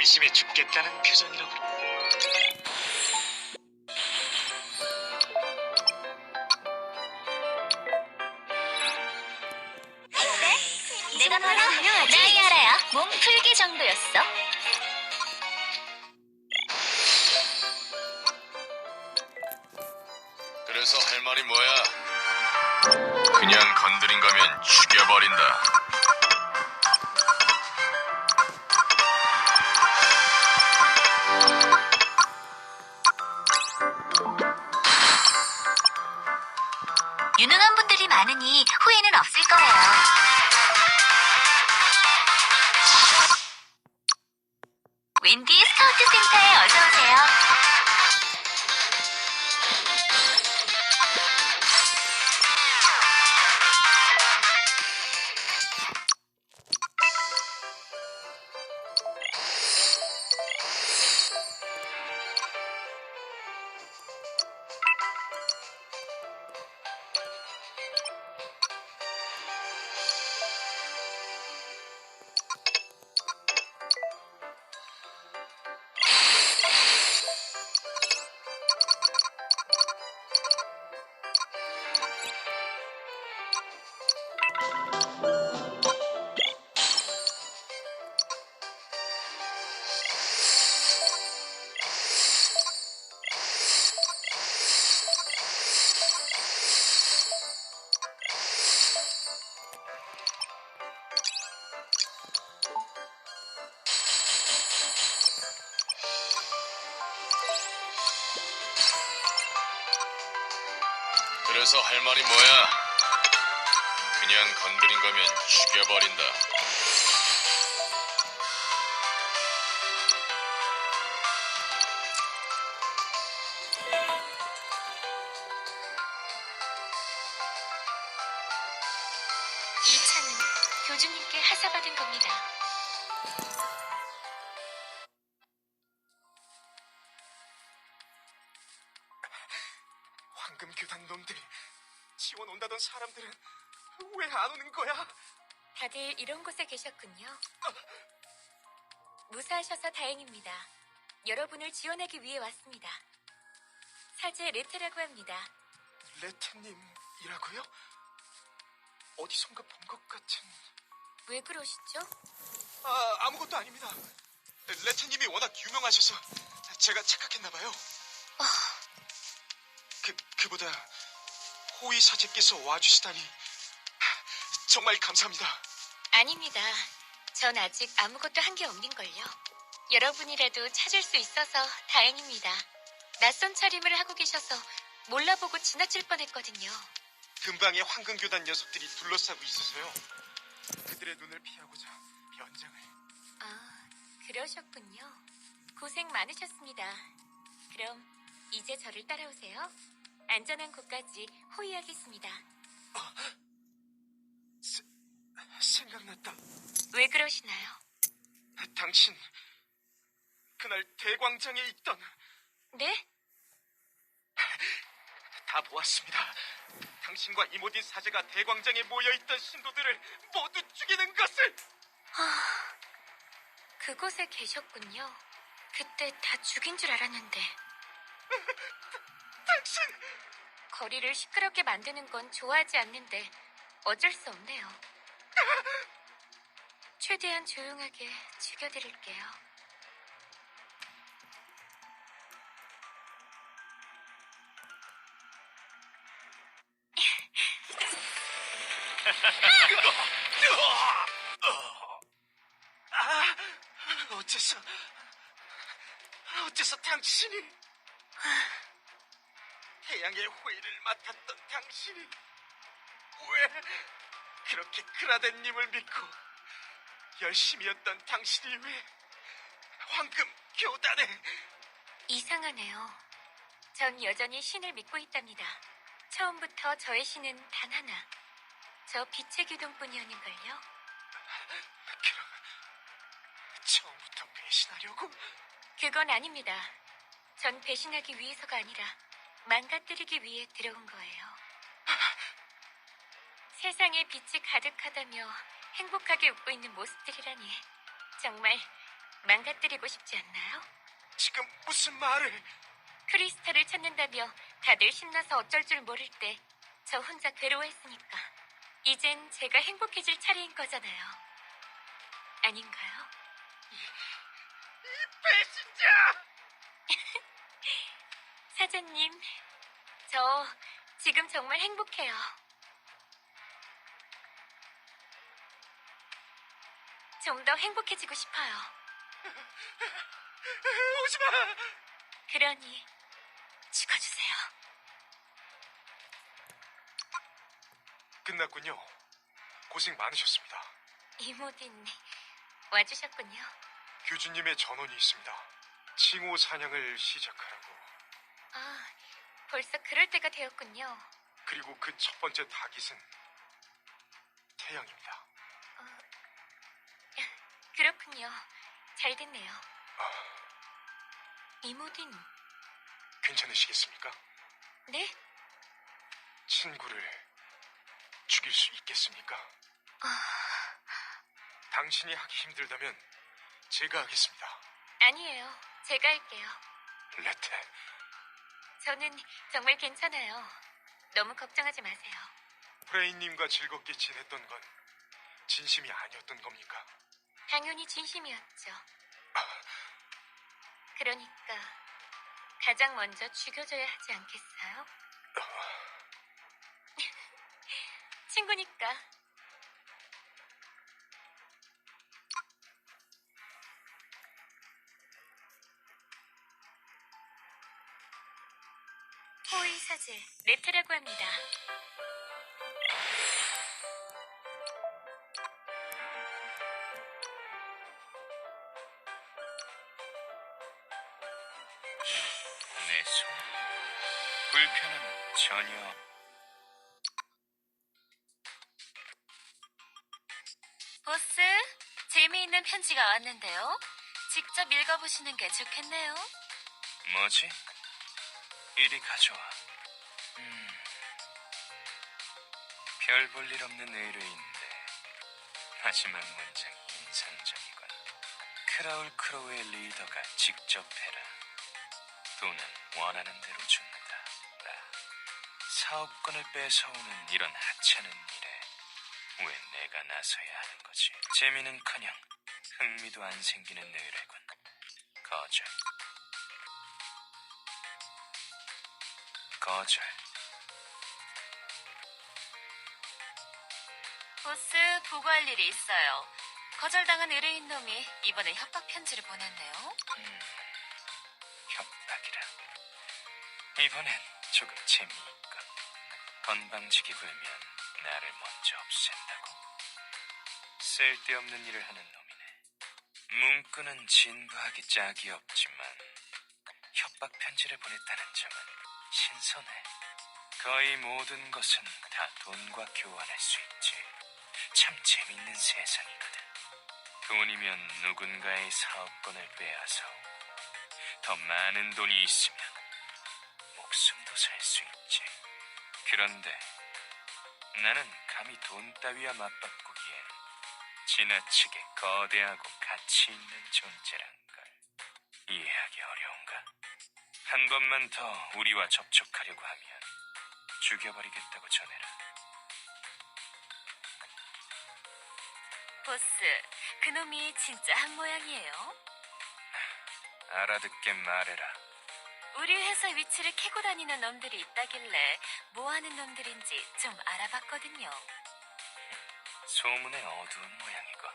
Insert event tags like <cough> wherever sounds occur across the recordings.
심심해 죽겠다는 표정이라고. 내가 바로 나이아라야. 몸 풀기 정도였어. 그래서 할 말이 뭐야? 그냥 건드린 거면 죽여버린다. 그래서 할 말이 뭐야? 그냥 건드린 거면 죽여버린다. 지원 온다던 사람들은 왜 안 오는 거야? 다들 이런 곳에 계셨군요. 무사하셔서 다행입니다. 여러분을 지원하기 위해 왔습니다. 사제 레테라고 합니다. 레테님이라고요? 어디선가 본 것 같은... 왜 그러시죠? 아, 아무것도 아닙니다. 레테님이 워낙 유명하셔서 제가 착각했나봐요. 그, 그보다 호위 사제께서 와주시다니 정말 감사합니다. 아닙니다. 전 아직 아무것도 한 게 없는걸요. 여러분이라도 찾을 수 있어서 다행입니다. 낯선 차림을 하고 계셔서 몰라보고 지나칠 뻔했거든요. 근방에 황금교단 녀석들이 둘러싸고 있어서요. 그들의 눈을 피하고자 변장을... 아, 그러셨군요. 고생 많으셨습니다. 그럼 이제 저를 따라오세요. 안전한 곳까지 호위하겠습니다. 생각났다. 왜 그러시나요? 당신 그날 대광장에 있던 네? 다 보았습니다. 당신과 이모딘 사제가 대광장에 모여있던 신도들을 모두 죽이는 것을 그곳에 계셨군요. 그때 다 죽인 줄 알았는데. <laughs> 당신 거리를 시끄럽게 만드는 건 좋아하지 않는데 어쩔 수 없네요. <laughs> 최대한 조용하게 죽여드릴게요. 아 어째서 어째서 당신이 <laughs> 태양의 호의를 맡았던 당신이 왜 그렇게 크라덴님을 믿고 열심히 였던 당신이 왜 황금 교단에 이상하네요. 전 여전히 신을 믿고 있답니다. 처음부터 저의 신은 단 하나. 저 빛의 기둥뿐이었는걸요. 그럼 처음부터 배신하려고 그건 아닙니다. 전 배신하기 위해서가 아니라 망가뜨리기 위해 들어온 거예요. 세상에 빛이 가득하다며 행복하게 웃고 있는 모습들이라니 정말 망가뜨리고 싶지 않나요? 지금 무슨 말을? 크리스탈을 찾는다며 다들 신나서 어쩔 줄 모를 때 저 혼자 괴로워했으니까 이젠 제가 행복해질 차례인 거잖아요. 아닌가요? 사장님, 저 지금 정말 행복해요. 좀 더 행복해지고 싶어요. <laughs> 오지 마! 그러니 죽어주세요. 끝났군요. 고생 많으셨습니다. 이모딘 와주셨군요. 교주님의 전원이 있습니다. 칭호 사냥을 시작하라고. 아, 벌써 그럴 때가 되었군요. 그리고 그 첫 번째 타깃은 태양입니다. <laughs> 그렇군요. 잘 됐네요. 이모딘, 괜찮으시겠습니까? 네? 친구를 죽일 수 있겠습니까? 당신이 하기 힘들다면 제가 하겠습니다. 아니에요. 제가 할게요. 레테, 저는 정말 괜찮아요. 너무 걱정하지 마세요. 프레인님과 즐겁게 지냈던 건 진심이 아니었던 겁니까? 당연히 진심이었죠. 그러니까 가장 먼저 죽여줘야 하지 않겠어요? <laughs> 친구니까. 호의 사제 레테라고 합니다. 내 손. 불편은 전혀. 보스, 재미있는 편지가 왔는데요. 직접 읽어보시는 게 좋겠네요. 뭐지? 이리 가져와. 음. 별볼 일 없는 의뢰인데 하지만 문장이 인상적이군. 크라울 크로우의 리더가 직접 해라. 돈은 원하는 대로 준다. 나 사업권을 뺏어오는 이런 하찮은 일에 왜 내가 나서야 하는 거지? 재미는커녕 흥미도 안 생기는 의뢰군. 거절. 거절. 보스, 보고할 일이 있어요. 거절당한 의뢰인 놈이 이번에 협박 편지를 보냈네요. 음, 협박이라. 이번엔 조금 재미있군. 건방지게 굴면 나를 먼저 없앤다고. 쓸데없는 일을 하는 놈이네. 문구는 진부하기 짝이 없지만 협박 편지를 보냈다는 점은 신선해. 거의 모든 것은 다 돈과 교환할 수 있지. 참 재밌는 세상이거든. 돈이면 누군가의 사업권을 빼앗아 더 많은 돈이 있으면 목숨도 살 수 있지. 그런데 나는 감히 돈 따위와 맞바꾸기엔 지나치게 거대하고 가치 있는 존재란 걸 어려운가? 한 번만 더 우리와 접촉하려고 하면 죽여버리겠다고 전해라. 보스, 그놈이 진짜 한 모양이에요. 알아듣게 말해라. 우리 회사 위치를 캐고 다니는 놈들이 있다길래 뭐 하는 놈들인지 좀 알아봤거든요. 소문의 어두운 모양이고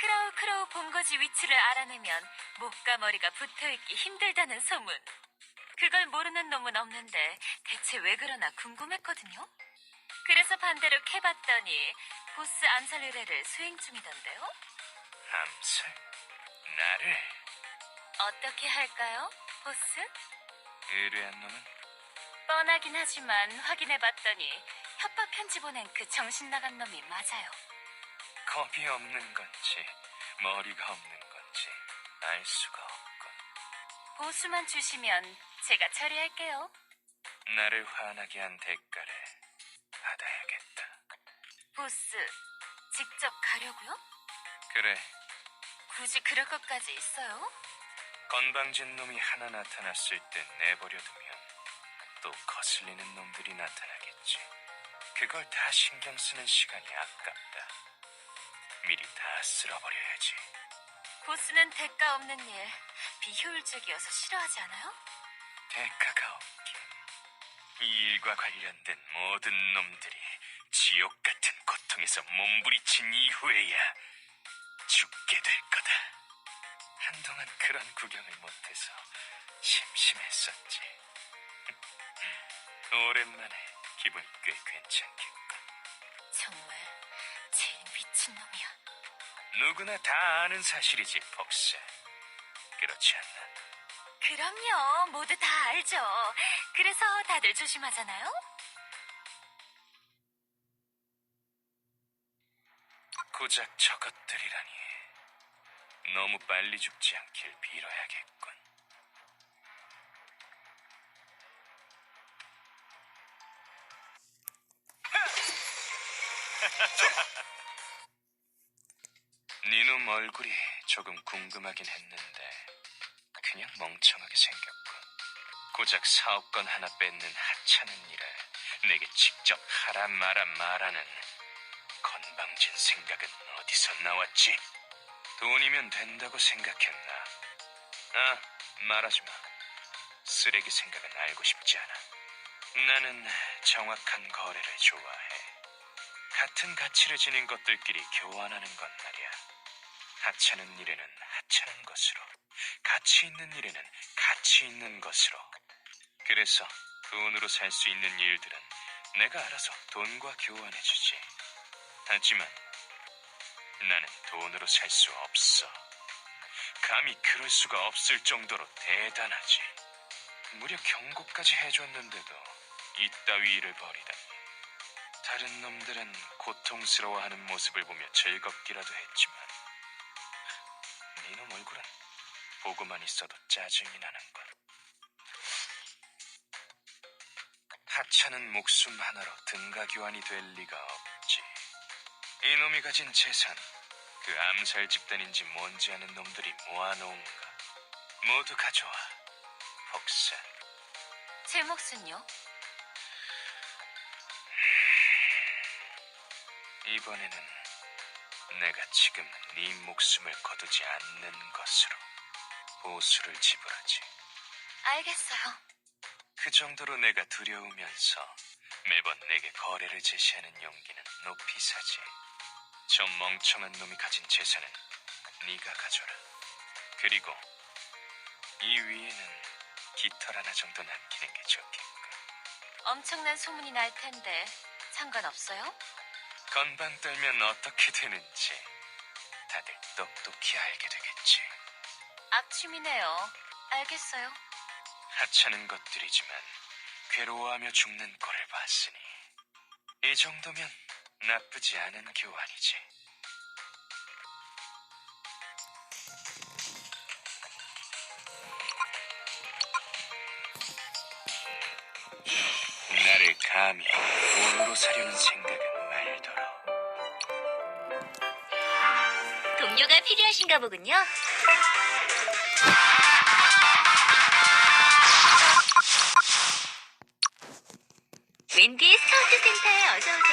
크라우 크라우 본거지 위치를 알아내면 목과 머리가 붙어있기 힘들다는 소문. 그걸 모르는 놈은 없는데 대체 왜 그러나 궁금했거든요. 그래서 반대로 캐봤더니 보스 암살 의뢰를 수행 중이던데요. 암살? 나를 어떻게 할까요, 보스? 의뢰한 놈은 뻔하긴 하지만 확인해봤더니 협박 편지 보낸 그 정신 나간 놈이 맞아요. 겁이 없는 건지 머리가 없는 건지 알 수가 없군. 보수만 주시면 제가 처리할게요. 나를 화나게 한 대가를 받아야겠다. 보스, 직접 가려고요? 그래, 굳이 그럴 것까지 있어요? 건방진 놈이 하나 나타났을 때 내버려두면 또 거슬리는 놈들이 나타나겠지. 그걸 다 신경 쓰는 시간이 아깝다. 미리 다 쓸어버려야지. 보스는 대가 없는 일, 비효율적이어서 싫어하지 않아요? 대가가 없긴. 이 일과 관련된 모든 놈들이 지옥 같은 고통에서 몸부리친 이후에야 죽게 될 거다. 한동안 그런 구경을 못해서 심심했었지. <laughs> 오랜만에 기분이 꽤 괜찮겠군. 정말 제일 미친놈이야. 누구나 다 아는 사실이지, 폭스. 그렇지 않나? 그럼요, 모두 다 알죠. 그래서 다들 조심하잖아요? 고작 저것들이라니. 너무 빨리 죽지 않길 빌어야겠군. <laughs> 니놈 얼굴이 조금 궁금하긴 했는데 그냥 멍청하게 생겼군. 고작 사업권 하나 뺏는 하찮은 일을 내게 직접 하라 마라 말하는 건방진 생각은 어디서 나왔지? 돈이면 된다고 생각했나? 아, 말하지 마. 쓰레기 생각은 알고 싶지 않아. 나는 정확한 거래를 좋아해. 같은 가치를 지닌 것들끼리 교환하는 건 말이야. 하찮은 일에는 하찮은 것으로, 가치 있는 일에는 가치 있는 것으로. 그래서 돈으로 살 수 있는 일들은 내가 알아서 돈과 교환해주지. 하지만 나는 돈으로 살 수 없어. 감히 그럴 수가 없을 정도로 대단하지. 무려 경고까지 해줬는데도 이따위 일을 벌이다니. 다른 놈들은 고통스러워하는 모습을 보며 즐겁기라도 했지만 네놈 얼굴은 보고만 있어도 짜증이 나는군. 하찮은 목숨 하나로 등가 교환이 될 리가 없지. 이놈이 가진 재산, 그 암살 집단인지 뭔지 아는 놈들이 모아놓은가. 모두 가져와. 복사. 제 몫은요? 이번에는 내가 지금 네 목숨을 거두지 않는 것으로 보수를 지불하지. 알겠어요. 그 정도로 내가 두려우면서 매번 내게 거래를 제시하는 용기는 높이 사지. 저 멍청한 놈이 가진 재산은 네가 가져라. 그리고 이 위에는 깃털 하나 정도 남기는 게 좋겠군. 엄청난 소문이 날 텐데 상관없어요? 건방 떨면 어떻게 되는지 다들 똑똑히 알게 되겠지. 악취미네요. 알겠어요. 하찮은 것들이지만 괴로워하며 죽는 꼴을 봤으니 이 정도면 나쁘지 않은 교환이지. 나를 감히 돈으로 사려는 생각 동료가 필요하신가 보군요. 웬디 스카우트 센터에 어서 오세요.